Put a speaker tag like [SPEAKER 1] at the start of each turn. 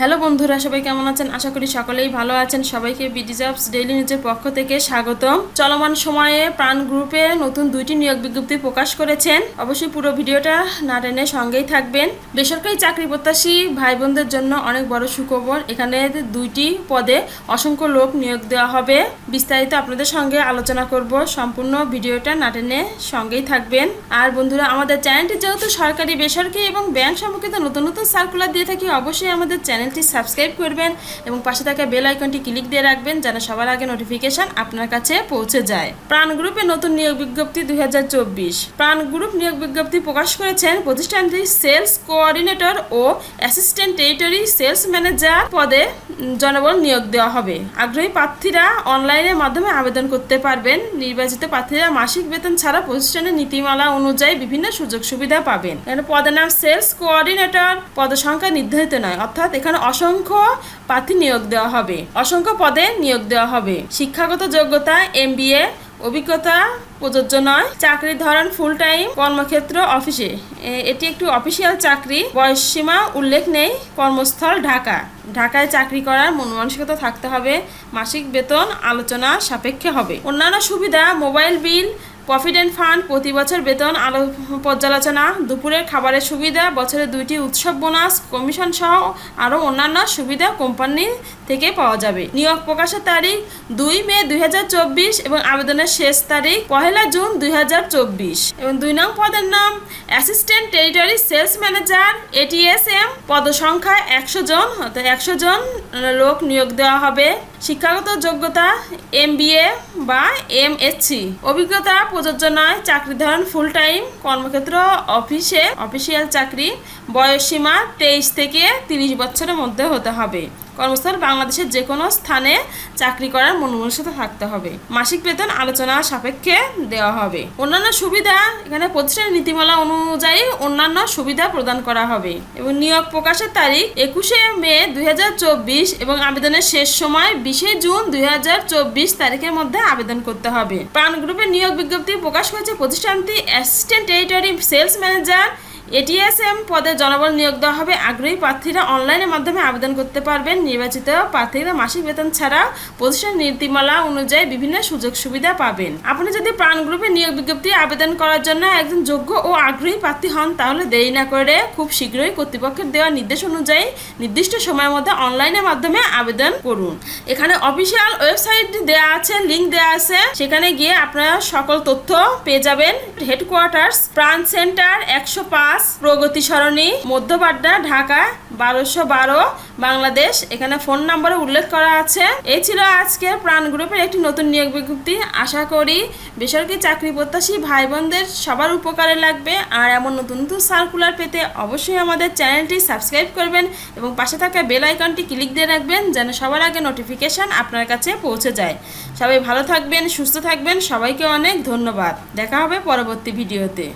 [SPEAKER 1] Hello বন্ধুরা, সবাই কেমন আছেন? আশা করি সকলেই ভালো আছেন। সবাইকে বিডি জবস ডেইলি নিউজের পক্ষ থেকে স্বাগতম। চলমান সময়ে প্রাণ গ্রুপে নতুন দুইটি নিয়োগ বিজ্ঞপ্তি প্রকাশ করেছেন। অবশ্যই পুরো ভিডিওটা না টেনে সঙ্গেই থাকবেন। বেসরকারি চাকরি প্রত্যাশী ভাই বোনদের জন্য অনেক বড় সুখবর, এখানে দুইটি পদে অসংখ্য লোক নিয়োগ দেওয়া হবে। বিস্তারিত আপনাদের সঙ্গে আলোচনা করব। সম্পূর্ণ ভিডিওটা না টেনে সঙ্গেই থাকবেন। আর বন্ধুরা, আমাদের চ্যানেলটি যেহেতু সরকারি, বেসরকারি এবং ব্যাংক সম্পর্কিত নতুন নতুন সার্কুলার দিয়ে থাকি, অবশ্যই আমাদের চ্যানেলটি সাবস্ক্রাইব করবেন এবং পাশে থাকা বেল আইকনটি ক্লিক দিয়ে রাখবেন যেন সবার আগে নোটিফিকেশন আপনার কাছে পৌঁছে যায়। প্রাণ গ্রুপে নতুন নিয়োগ বিজ্ঞপ্তি দু হাজার চব্বিশ। প্রাণ গ্রুপ নিয়োগ বিজ্ঞপ্তি প্রকাশ করেছেন প্রতিষ্ঠানটি সেলস কোঅর্ডিনেটর ও অ্যাসিস্ট্যান্ট টেরিটরি সেলস ম্যানেজার পদে জনবল নিয়োগ দেওয়া হবে। আগ্রহী প্রার্থীরা অনলাইনের মাধ্যমে আবেদন করতে পারবেন। নির্বাচিত প্রার্থীরা মাসিক বেতন ছাড়া প্রতিষ্ঠানের নীতিমালা অনুযায়ী বিভিন্ন সুযোগ সুবিধা পাবেন। এখানে পদের নাম সেলস কোঅর্ডিনেটর। পদ সংখ্যা নির্ধারিত নয়, অর্থাৎ এখানে অসংখ্য প্রার্থী নিয়োগ দেওয়া হবে। অসংখ্য পদে নিয়োগ দেওয়া হবে। শিক্ষাগত যোগ্যতা, এমবিএ, অভিজ্ঞতা, প্রযোজ্য নয়। চাকরির ধরন ফুল টাইম কর্মক্ষেত্র, অফিসে। এটি একটি অফিসিয়াল চাকরি। বয়সসীমা উল্লেখ নেই। কর্মস্থল ঢাকা। ঢাকায় চাকরি করার মন মানসিকতা থাকতে হবে। মাসিক বেতন আলোচনা সাপেক্ষে হবে। অন্যান্য সুবিধা, মোবাইল বিল প্রভিডেন্ট ফান্ড প্রতি বছর বেতন, আলো পর্যালোচনা, দুপুরের খাবারের সুবিধা, বছরে দুইটি উৎসব বোনাস, কমিশন সহ আরও অন্যান্য সুবিধা কোম্পানি থেকে পাওয়া যাবে। নিয়োগ প্রকাশের তারিখ দুই মে দুই হাজার চব্বিশ এবং আবেদনের শেষ তারিখ পহেলা জুন দুই হাজার চব্বিশ। এবং দুই নং পদের নাম, assistant territory sales manager ATSM পদসংখ্যা একশো জন, অর্থাৎ একশো জন লোক নিয়োগ দেওয়া হবে। শিক্ষাগত যোগ্যতা এম বা এম অভিজ্ঞতা, প্রযোজ্য নয়, চাকরি ধরন ফুল টাইম কর্মক্ষেত্র, অফিসে অফিসিয়াল চাকরি বয়সসীমা তেইশ থেকে তিরিশ বছরের মধ্যে হতে হবে। কর্মস্থল বাংলাদেশের যে কোনো স্থানে চাকরি করার মনোমনসিকতা থাকতে হবে। মাসিক বেতন আলোচনা সাপেক্ষে দেওয়া হবে। অন্যান্য সুবিধা, এখানে প্রতিষ্ঠানের নীতিমালা অনুযায়ী অন্যান্য সুবিধা প্রদান করা হবে এবং নিয়োগ প্রকাশের তারিখ একুশে মে দুই হাজার চব্বিশ এবং আবেদনের শেষ সময় বিশে জুন দুই হাজার চব্বিশ তারিখের মধ্যে আবেদন করতে হবে। প্রাণ গ্রুপের নিয়োগ বিজ্ঞপ্তি প্রকাশ হয়েছে প্রতিষ্ঠানটি assistant territory sales manager ATSM পদে জনবল নিয়োগ দেওয়া হবে। আগ্রহী প্রার্থীরা অনলাইনের মাধ্যমে আবেদন করতে পারবেন। নির্বাচিত প্রার্থীরা মাসিক বেতন ছাড়া প্রতিষ্ঠান নীতিমালা অনুযায়ী বিভিন্ন সুযোগ সুবিধা পাবেন। আপনি যদি প্রাণ গ্রুপে নিয়োগ বিজ্ঞপ্তি আবেদন করার জন্য একজন যোগ্য ও আগ্রহী প্রার্থী হন, তাহলে দেরি না করে খুব শীঘ্রই কর্তৃপক্ষের দেওয়া নির্দেশ অনুযায়ী নির্দিষ্ট সময়ের মধ্যে অনলাইনের মাধ্যমে আবেদন করুন। এখানে অফিসিয়াল ওয়েবসাইট দেওয়া আছে লিঙ্ক দেওয়া আছে। সেখানে গিয়ে আপনারা সকল তথ্য পেয়ে যাবেন। হেডকোয়ার্টার্স, প্রাণ সেন্টার একশো পাঁচ প্রগতি সরণি, মধ্যপাড্ডা, ঢাকা, বারোশো বারো, বাংলাদেশ। এখানে ফোন নাম্বারে উল্লেখ করা আছে। এই ছিল আজকের প্রাণ গ্রুপের একটি নতুন নিয়োগ বিজ্ঞপ্তি। আশা করি বেসরকারি চাকরি প্রত্যাশী ভাই বোনদের সবার উপকারে লাগবে। আর এমন নতুন নতুন সার্কুলার পেতে অবশ্যই আমাদের চ্যানেলটি সাবস্ক্রাইব করবেন এবং পাশে থাকা বেল আইকনটি ক্লিক দিয়ে রাখবেন যেন সবার আগে নোটিফিকেশন আপনার কাছে পৌঁছে যায়। সবাই ভালো থাকবেন, সুস্থ থাকবেন। সবাইকে অনেক ধন্যবাদ। দেখা হবে পরবর্তী ভিডিওতে।